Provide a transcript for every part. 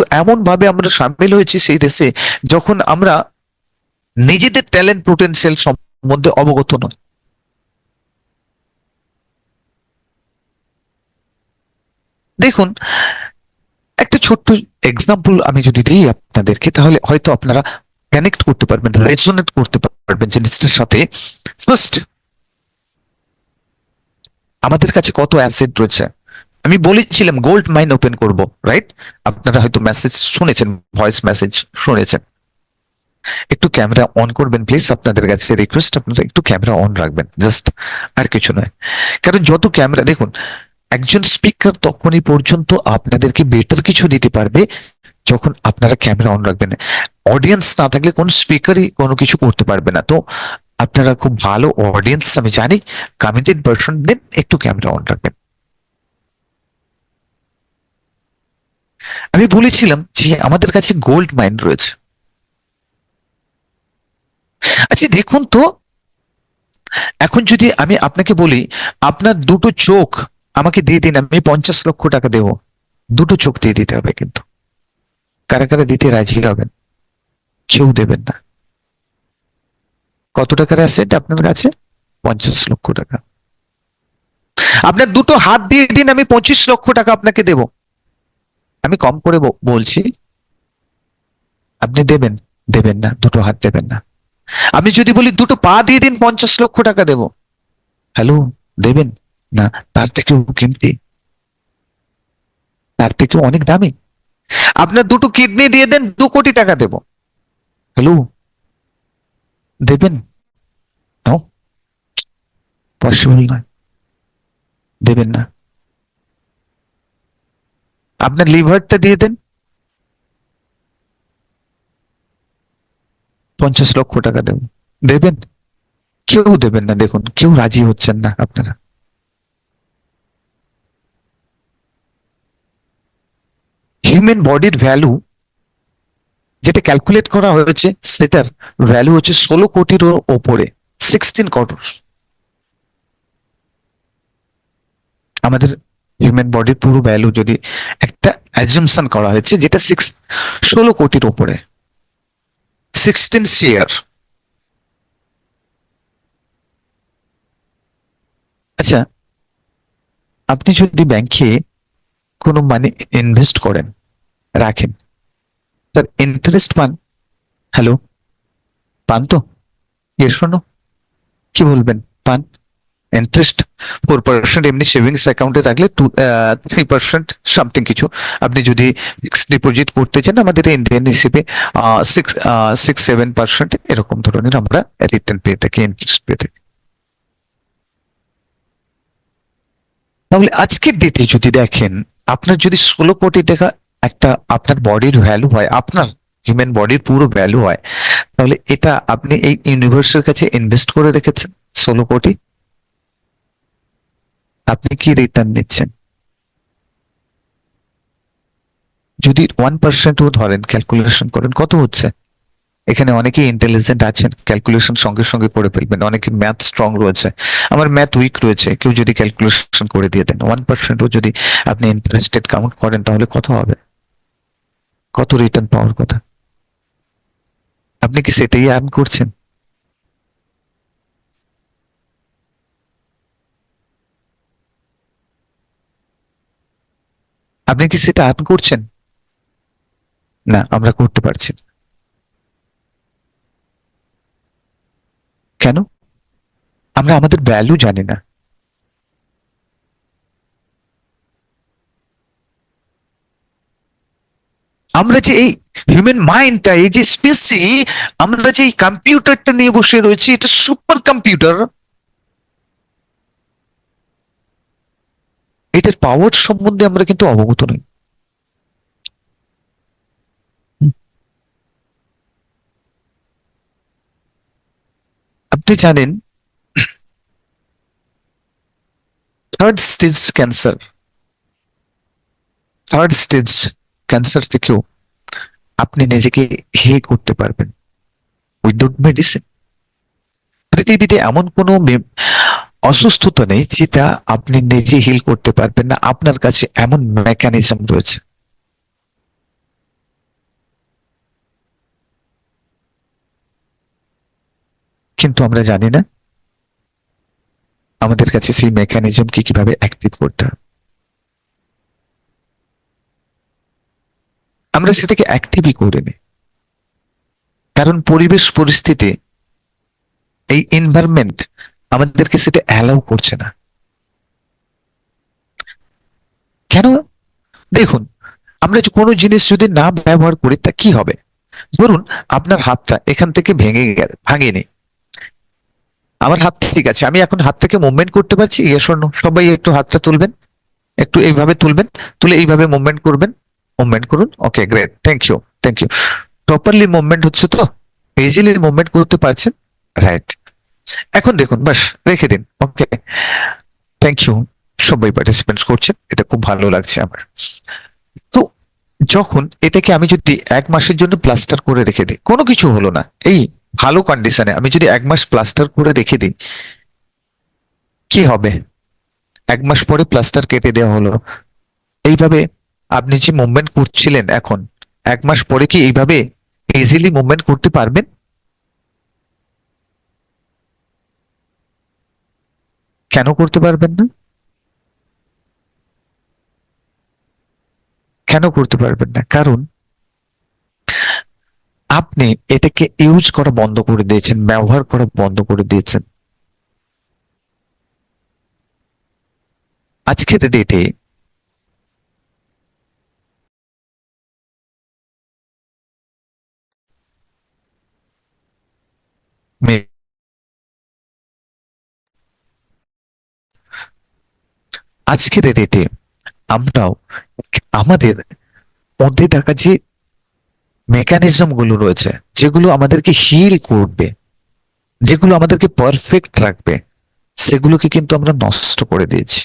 কিন্তু এমন ভাবে আমরা সামিল হয়েছি সেই দেশে যখন আমরা নিজেদের ট্যালেন্ট পোটেনশিয়াল সম্বন্ধে অবগত নয় দেখুন, একটা ছোট্ট এক্সাম্পল আমি যদি দিই আপনাদেরকে, তাহলে হয়তো আপনারা কানেক্ট করতে পারবেন রেজোনেট করতে পারবেন জিনিসটার সাথে। ফার্স্ট আমাদের কাছে কত অ্যাসেট রয়েছে? আমি বলেছিলাম গোল্ড মাইন ওপেন করব রাইট আপনারা হয়তো মেসেজ শুনেছেন ভয়েস মেসেজ শুনেছেন। একটু ক্যামেরা অন করবেন প্লিজ আপনাদের কাছে রিকোয়েস্ট আপনারা একটু ক্যামেরা অন রাখবেন জাস্ট আর কিছু নয়। কারণ যত ক্যামেরা দেখুন, একজন স্পিকার তখনই পর্যন্ত আপনাদেরকে বেটার কিছু দিতে পারবে, যখন আপনারা ক্যামেরা অন রাখবেন। অডিয়েন্স না থাকলে কোন স্পিকারই কোনো কিছু করতে পারবে না। তো আপনারা খুব ভালো অডিয়েন্স আমি জানি কমিটেড পার্সন দেন একটু ক্যামেরা অন রাখবেন। আমি বলেছিলাম যে আমাদের কাছে গোল্ড মাইন রয়েছে। আচ্ছা দেখুন তো, এখন যদি আমি আপনাকে বলি, আপনার দুটো চোখ আমাকে দিয়ে দিন, আমি পঞ্চাশ লক্ষ টাকা দেব। দুটো চোখ দিয়ে দিতে হবে কিন্তু। কারা কারা দিতে রাজি হবেন? কেউ দেবেন না। কত টাকার অ্যাসেট আপনার কাছে? পঞ্চাশ লক্ষ টাকা। আপনার দুটো হাত দিয়ে দিন, আমি পঁচিশ লক্ষ টাকা আপনাকে দেব। আমি কম করে বলছি। আপনি দেবেন দেবেন না, দুটো হাত দেবেন না। আমি যদি বলি দুটো পা দিয়ে দিন, পঞ্চাশ লক্ষ টাকা দেব। হ্যালো, দেবেন? না, তার থেকেও কিমতি। তার থেকেও অনেক দামি। আপনার দুটো কিডনি দিয়ে দেন, দু কোটি টাকা দেব। হ্যালো, দেবেন? পসিবল নয়। দেবেন না। আপনার লিভারটা দিয়ে দেন। পঞ্চাশ লক্ষ টাকা দেব। দেবেন? কেউ দেবেন না, দেখুন, কেউ রাজি হচ্ছেন না আপনারা। হিউম্যান বডির ভ্যালু যেটা ক্যালকুলেট করা হয়েছে, সেটার ভ্যালু হচ্ছে ষোলো কোটির ওপরে সিক্সটিন করোর আমাদের হিউম্যান বডির পুরো ভ্যালু যদি একটা অ্যাজুমশন করা হয়েছে, যেটা সিক্স ষোলো কোটির ওপরে সিক্সটিন শেয়ার আচ্ছা আপনি যদি ব্যাংকে কোনো মানি ইনভেস্ট করেন, রাখেন, তার ইন্টারেস্ট পান হ্যালো পান তো? এর শোনো কি বলবেন? পান? ইন্টারেস্ট ফোর পার্সেন্ট এমনি সেভিংস অ্যাকাউন্টে রাখলে টু থ্রি পার্সেন্ট সামথিং কিছু। আপনি যদি ফিক্সড ডিপোজিট করতে চান, আমাদের ইন্ডিয়ান হিসেবে সিক্স সিক্স সেভেন পার্সেন্ট এরকম ধরনের আমরা রিটার্ন পেয়ে থাকি ইন্টারেস্ট পেয়ে থাকি। তাহলে আজকের ডেটে যদি দেখেন, আপনার যদি ষোলো কোটি টাকা একটা আপনার বডির ভ্যালু হয়, আপনার হিউম্যান বডির পুরো ভ্যালু হয়, তাহলে এটা আপনি এই ইউনিভার্সের কাছে ইনভেস্ট করে রেখেছেন, ষোলো কোটি। আপনি কি রিটার্ন নিচ্ছেন? যদি ওয়ান পার্সেন্টও ধরেন ক্যালকুলেশন করেন, কত হচ্ছে? এখানে অনেকেই ইন্টেলিজেন্ট আছেন ক্যালকুলেশন সঙ্গে সঙ্গে করে ফেলবেন। অনেকে ম্যাথ স্ট্রং রয়েছে। আমার ম্যাথ উইক রয়েছে, কেউ যদি ক্যালকুলেশন করে দিয়ে দেন। ওয়ান পার্সেন্টও যদি আপনি ইন্টারেস্টেড কাউন্ট করেন, তাহলে কত হবে? কত রিটার্ন পাওয়ার কথা? আপনি কি সেটাই আর্ন করছেন? আপনি কি সেটা আর্ন করছেন? না, আমরা করতে পারছি না। কেন? আমরা আমাদের ভ্যালু জানি না। আমরা যে এই হিউম্যান মাইন্ডটা এই যে স্পেসে আমরা যে এই কম্পিউটারটা নিয়ে বসে রয়েছি, এটা সুপার কম্পিউটার এটার পাওয়ার সম্বন্ধে আমরা কিন্তু অবগত নই। আপনি জানেন third stage cancer third stage cancer থেকেও আপনি নিজেকে হে করতে পারবেন। উইদাউট মেডিসিন পৃথিবীতে এমন কোনো অসুস্থতা নেই, যেটা আপনি নিজে হিল করতে পারবেন না, আপনার কাছে এমন মেকানিজম রয়েছে। কিন্তু আমরা জানি না আমাদের কাছে সেই মেকানিজমকে কীভাবে অ্যাক্টিভ করতে হবে আমরা সেটাকে অ্যাক্টিভই করে নিই। কারণ পরিবেশ পরিস্থিতি, এই এনভায়রনমেন্ট আমাদেরকে সেটা অ্যালাউ করছে না। কেন? দেখুন, আমরা কোনো জিনিস যদি না ব্যবহার করি, তা কি হবে? ধরুন, আপনার হাতটা এখান থেকে ভেঙে গেল, ভাঙেনি। আমার হাত ঠিক আছে, আমি এখন হাতটাকে মুভমেন্ট করতে পারছি? শোনো সবাই একটু হাতটা তুলবেন, একটু এইভাবে তুলবেন, তুলে এইভাবে মুভমেন্ট করবেন। মুভমেন্ট করুন okay great thank you thank you properly movement হচ্ছে তো ইজিলি মুভমেন্ট করতে পারছেন? রাইট এখন দেখুন, বাস রেখে দিন। ওকে থ্যাংক ইউ সবাই পার্টিসিপেন্ট করছেন। এটা খুব ভালো লাগছে আমার। তো যখন এটাকে আমি যদি এক মাসের জন্য প্লাস্টার করে রেখে দিই, কোনো কিছু হলো না। এই ভালো কন্ডিশনে আমি যদি এক মাস প্লাস্টার করে রেখে দিই, কি হবে? এক মাস পরে প্লাস্টার কেটে দেওয়া হলো। এইভাবে আপনি যে মুভমেন্ট করছিলেন এখন, এক মাস পরে কি এইভাবে ইজিলি মুভমেন্ট করতে পারবেন? কেন করতে পারবেন না? কেন করতে পারবেন না? কারণ আপনি এটাকে ইউজ করা বন্ধ করে দিয়েছেন, ব্যবহার করা বন্ধ করে দিয়েছেন। আজকের ডেটে আজকের ডেটে আমরাও আমাদের মধ্যে থাকা যে মেকানিজমগুলো রয়েছে, যেগুলো আমাদেরকে হিল করবে, যেগুলো আমাদেরকে পারফেক্ট রাখবে, সেগুলোকে কিন্তু আমরা নষ্ট করে দিয়েছি।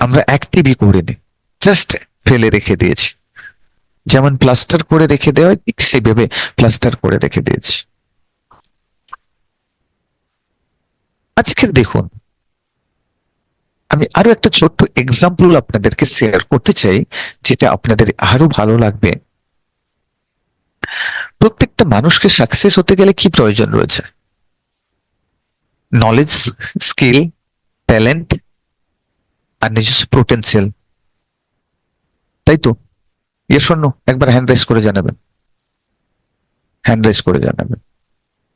আমরা অ্যাক্টিভই করিনি জাস্ট ফেলে রেখে দিয়েছি। যেমন প্লাস্টার করে রেখে দেওয়া, ঠিক সেভাবে প্লাস্টার করে রেখে দিয়েছি। আজকে দেখুন আমি আরও একটা ছোট্ট এক্সাম্পল আপনাদেরকে শেয়ার করতে চাই, যেটা আপনাদের আরও ভালো লাগবে। প্রত্যেকটা মানুষকে সাকসেস হতে গেলে কি প্রয়োজন রয়েছে? নলেজ স্কিল ট্যালেন্ট আর নিজস্ব পোটেন্সিয়াল তাই তো? ইয়ে শূন্য একবার হ্যান্ড রাইজ করে জানাবেন। হ্যান্ড রাইজ করে জানাবেন।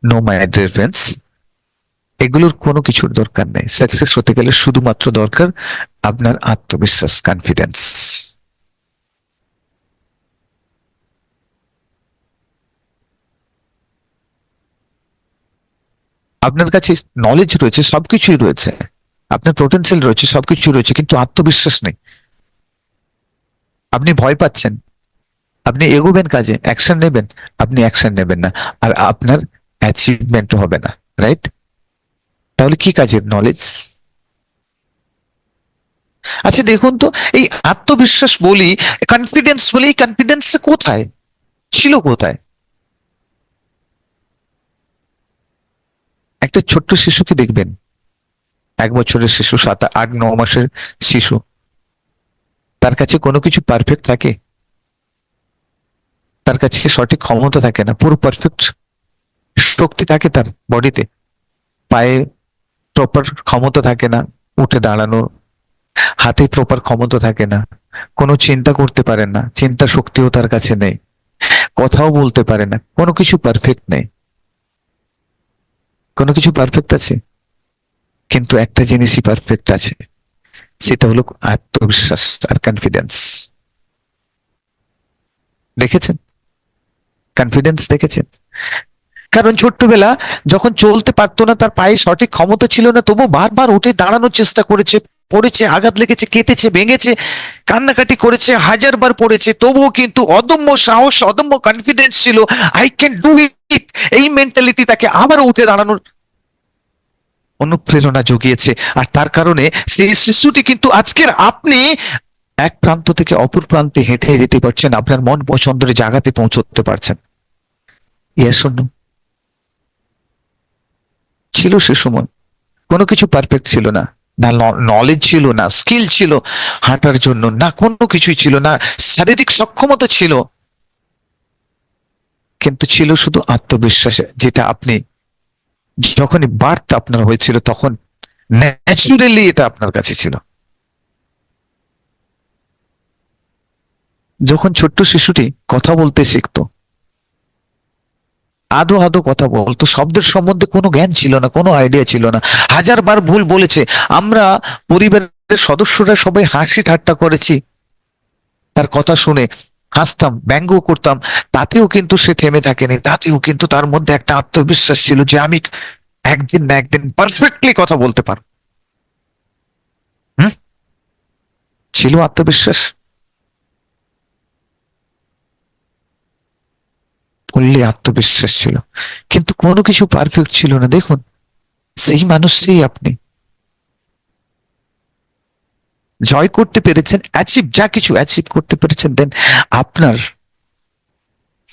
নো মাই ডিয়ার এগুলোর কোনো কিছুর দরকার নেই। সাকসেস হতে গেলে শুধুমাত্র দরকার আপনার আত্মবিশ্বাস কনফিডেন্স আপনার কাছে নলেজ রয়েছে, সবকিছুই রয়েছে। আপনার পোটেন্সিয়াল রয়েছে সবকিছু রয়েছে, কিন্তু আত্মবিশ্বাস নেই। আপনি ভয় পাচ্ছেন। আপনি এগোবেন কাজে অ্যাকশন নেবেন। আপনি অ্যাকশন নেবেন না। আর আপনার অ্যাচিভমেন্ট হবে না রাইট তাহলে কি কাজের নলেজ আচ্ছা দেখুন তো, এই আত্মবিশ্বাস বলি কনফিডেন্স বলি, এই কনফিডেন্স কোথায়? ছিল কোথায়? একটা ছোট্ট শিশুকে দেখবেন। এক বছরের শিশু, সাত, আট, ন মাসের শিশু। তার কাছে কোনো কিছু পারফেক্ট থাকে? তার কাছে সঠিক ক্ষমতা থাকে না? পুরো পারফেক্ট শক্তি থাকে তার বডিতে পায়ে প্রপার ক্ষমতা থাকে না, উঠে দাঁড়ানোর। হাতে প্রপার ক্ষমতা থাকে না, কোনো চিন্তা করতে পারে না, চিন্তা শক্তিও তার কাছে নেই, কথাও বলতে পারে না, কোনো কিছু পারফেক্ট নেই। কোনো কিছু পারফেক্ট আছে? কিন্তু একটা জিনিসই পারফেক্ট আছে, সেটা হলো আত্মবিশ্বাস আর কনফিডেন্স দেখেছেন? কনফিডেন্স দেখেছেন? কারণ ছোট্টবেলা যখন চলতে পারতো না, তার পায়ে সঠিক ক্ষমতা ছিল না তবু বারবার উঠে দাঁড়ানোর চেষ্টা করেছে, পড়েছে, আঘাত লেগেছে কেটেছে ভেঙেছে, কান্নাকাটি করেছে হাজার বার পড়েছে, তবুও কিন্তু অদম্য সাহস, অদম্য কনফিডেন্স ছিল আই ক্যান ডু ইট এই মেন্টালিটি তাকে আবারও উঠে দাঁড়ানোর অনুপ্রেরণা জুগিয়েছে। আর তার কারণে সেই শিশুটি কিন্তু আজকের আপনি এক প্রান্ত থেকে অপর প্রান্তে হেঁটে যেতে পারছেন, আপনার মন পছন্দের জায়গাতে পৌঁছতে পারছেন। ইয়ে শূন্য ছিল সে সময়। কোনো কিছু পারফেক্ট ছিল না না নলেজ ছিল না স্কিল ছিল, হাঁটার জন্য না, কোনো কিছুই ছিল না, শারীরিক সক্ষমতা ছিল। কিন্তু ছিল শুধু আত্মবিশ্বাস, যেটা আপনি যখনই বার্থ আপনার হয়েছিল তখন ন্যাচুরালি এটা আপনার কাছে ছিল। যখন ছোট্ট শিশুটি কথা বলতে শিখতো আদো আদো কথা বলতো শব্দের সম্বন্ধে কোনো জ্ঞান ছিল না, কোনো আইডিয়া ছিল না। হাজারবার ভুল বলেছে। আমরা পরিবারের সদস্যরা সবাই হাসি ঠাট্টা করেছি। তার কথা শুনে হাসতাম ব্যঙ্গ করতাম। তাতেও কিন্তু সে থেমে থাকেনি। তাতেও কিন্তু তার মধ্যে একটা আত্মবিশ্বাস ছিল যে আমি একদিন না একদিন পারফেক্টলি কথা বলতে পারব। ছিল আত্মবিশ্বাস? করলে আত্মবিশ্বাস ছিল। কিন্তু কোনো কিছু পারফেক্ট ছিল না। দেখুন, সেই মানুষ সেই আপনি। জয় করতে পেরেছেন অ্যাচিভ যা কিছু অ্যাচিভ করতে পেরেছেন দেন আপনার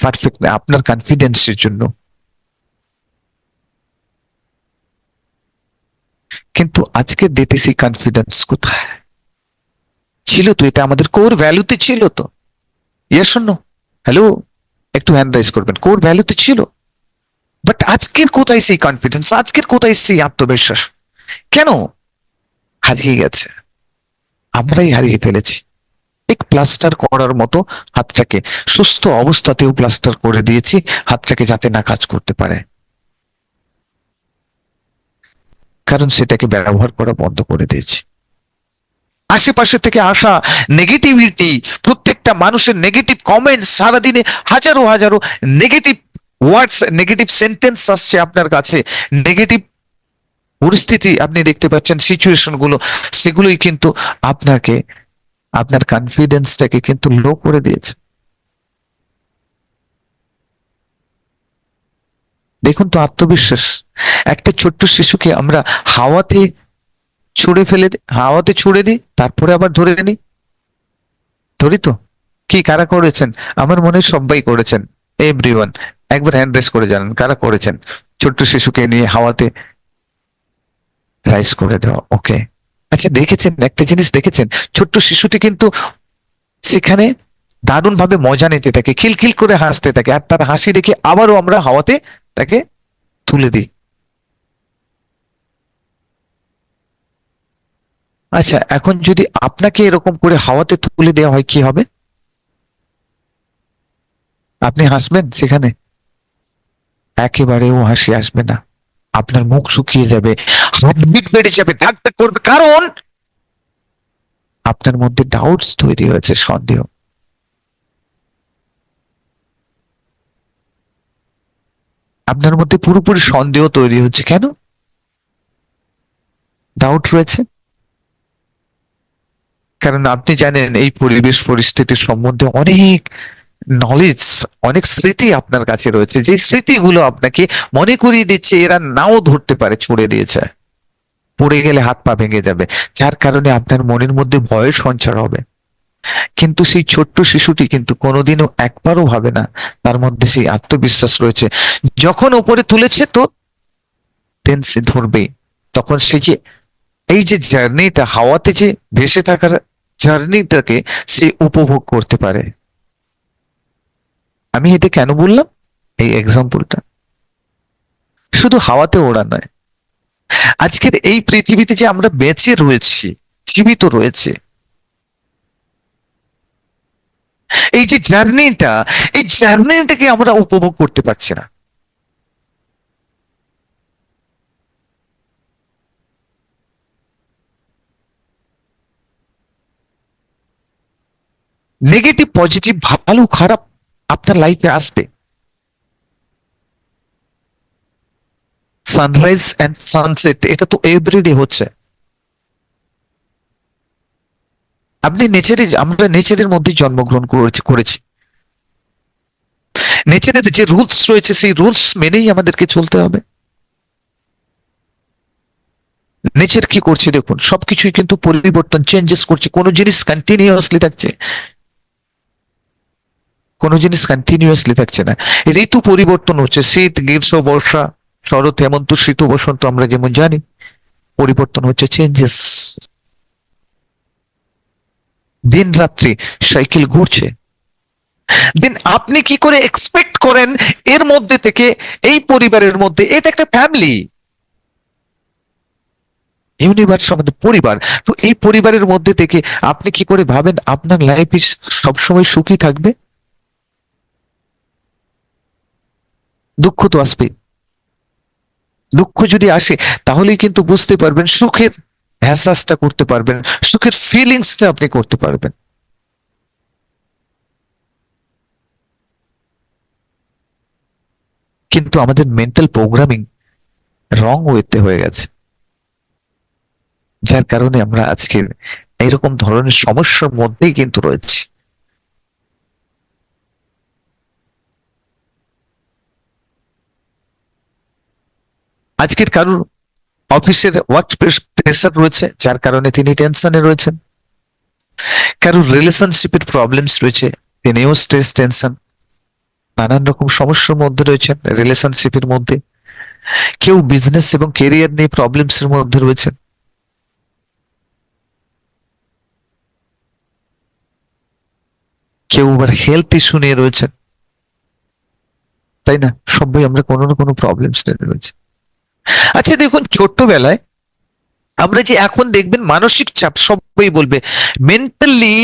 পারফেক্ট আপনার কনফিডেন্সের জন্য। কিন্তু আজকে দিতে সেই কনফিডেন্স কোথায়? ছিল তো, এটা আমাদের কোর ভ্যালুতে ছিল তো। ইয়ে শোনো হ্যালো একটু হ্যান্ড রাইজ করবেন কোর ভ্যালুতে ছিল। বাট আজকের কোথায় সেই কনফিডেন্স আজকের কোথায় সেই আত্মবিশ্বাস? কেন? হারিয়ে গেছে। আমরাই হারিয়ে ফেলেছি। এক প্লাস্টার করার মতো হাতটাকে, সুস্থ অবস্থাতেও প্লাস্টার করে দিয়েছি, হাতটাকে যাতে না কাজ করতে পারে। কারণ সেটাকে ব্যবহার করা বন্ধ করে দিয়েছি। আশেপাশে থেকে আসা নেগেটিভিটি প্রত্যেকটা মানুষের নেগেটিভ কমেন্টস সারাদিনে হাজারো হাজারো নেগেটিভ ওয়ার্ডস নেগেটিভ সেন্টেন্স আসছে আপনার কাছে। নেগেটিভ পরিস্থিতি আপনি দেখতে পাচ্ছেন সিচুয়েশনগুলো, সেগুলোই কিন্তু আপনাকে, আপনার কনফিডেন্সটাকে কিন্তু লো করে দিয়েছে। দেখুন তো আত্মবিশ্বাস। একটা ছোট্ট শিশুকে আমরা হাওয়াতে ছুড়ে ফেলে দিই হাওয়াতে ছুড়ে দিই তারপরে আবার ধরে নিই ধরি তো। কি, কারা করেছেন? আমার মনে সবাই করেছেন। এভরিওয়ান একবার হ্যান্ড রেস করে জানেন, কারা করেছেন? ছোট্ট শিশুকে নিয়ে হাওয়াতে রাইস করে দেওয়া ওকে আচ্ছা দেখেছেন? একটা জিনিস দেখেছেন? ছোট্ট শিশুটি কিন্তু সেখানে দারুণ ভাবে মজা নিতে থাকে, খিলখিল করে হাসতে থাকে, আর তার হাসি দেখে আবারও আমরা হাওয়াতে তাকে তুলে দিই। আচ্ছা এখন যদি আপনাকে এরকম করে হাওয়াতে তুলে দেওয়া হয়, কি হবে? আপনি হাসবেন সেখানে? একেবারেও হাসি আসবে না। আপনার মুখ শুকিয়ে যাবে, হার্টবিট বেড়ে যাবে ধাক ধাক করবে, কারণ আপনার মধ্যে ডাউটস তৈরি হয়েছে, সন্দেহ। আপনার মধ্যে পুরোপুরি সন্দেহ তৈরি হচ্ছে, কেন? ডাউট রয়েছে? কারণ আপনি জানেন, এই পরিবেশ পরিস্থিতির সম্বন্ধে অনেক নলেজ অনেক স্মৃতি আপনার কাছে রয়েছে। যে স্মৃতিগুলো আপনাকে মনে করিয়ে দিচ্ছে, এরা নাও ধরতে পারে, ছুড়ে দিয়েছে। পড়ে গেলে হাত পা ভেঙে যাবে। যার কারণে আপনার মনের মধ্যে ভয়ের সঞ্চার হবে। কিন্তু সেই ছোট্ট শিশুটি কিন্তু কোনোদিনও একবারও ভাবে না। তার মধ্যে সেই আত্মবিশ্বাস রয়েছে। যখন ওপরে তুলেছে তো দেন সে ধরবে তখন সে যে, এই যে জার্নিটা হাওয়াতে যে ভেসে থাকার জার্নিটাকে সে উপভোগ করতে পারে। আমি এটা কেন বললাম? এই এক্সাম্পলটা শুধু হাওয়াতে ওড়া নয়। আজকের এই পৃথিবীতে যে আমরা বেঁচে রয়েছি, জীবিত রয়েছে, এই যে জার্নিটা, এই জার্নিটাকে আমরা উপভোগ করতে পারছি না। নেগেটিভ পজিটিভ ভালো খারাপ আপনার লাইফে আসবে। সানরাইজ অ্যান্ড সানসেট এটা তো এভরিডে হচ্ছে। আপনি নেচারে আমরা নেচারের মধ্যে জন্মগ্রহণ করেছি নেচারের যে রুলস রয়েছে, সেই রুলস মেনেই আমাদেরকে চলতে হবে। নেচার কি করছে দেখুন, সবকিছুই কিন্তু পরিবর্তন চেঞ্জেস করছে, কোনো জিনিস কন্টিনিউয়াসলি থাকছে। কোনো জিনিস কন্টিনিউয়াসলি থাকছে না। ঋতু পরিবর্তন হচ্ছে, শীত, গ্রীষ্ম, বর্ষা, শরৎ, হেমন্ত, শীত, বসন্ত, আমরা যেমন জানি, পরিবর্তন হচ্ছে চেঞ্জেস দিন রাত্রি সাইকেল ঘুরছে। দেন আপনি কি করে এক্সপেক্ট করেন এর মধ্যে থেকে, এই পরিবারের মধ্যে? এটা একটা ফ্যামিলি ইউনিভার্স আমাদের পরিবার। তো এই পরিবারের মধ্যে থেকে আপনি কি করে ভাবেন, আপনার লাইফ সবসময় সুখী থাকবে? দুঃখ তো আসবে। দুঃখ যদি আসে, তাহলেই কিন্তু বুঝতে পারবেন সুখের হ্যাসাসটা করতে পারবেন, সুখের ফিলিংসটা আপনি করতে পারবেন। কিন্তু আমাদের মেন্টাল প্রোগ্রামিং রং ওয়েতে হয়ে গেছে। যার কারণে আমরা আজকে এরকম ধরনের সমস্যার মধ্যেই কিন্তু রয়েছি। আজকের কারোর অফিসের ওয়ার্ক প্রেসার রয়েছে, যার কারণে তিনি টেনশনে রয়েছেন। কারোর রিলেশনশিপের প্রবলেমস রয়েছে, তিনিও স্ট্রেস টেনশন নানান রকম সমস্যার মধ্যে রয়েছেন রিলেশনশিপের মধ্যে। কেউ বিজনেস এবং কেরিয়ার নিয়ে প্রবলেমস এর মধ্যে রয়েছেন। কেউ আবার হেলথ ইস্যু নিয়ে রয়েছেন। তাই না? সবাই আমরা কোনো না কোনো প্রবলেমস নিয়ে রয়েছে। আচ্ছা দেখুন ছোট্টবেলায় আমরা যে এখন দেখবেন মানসিক চাপ সবই বলবে মেন্টালি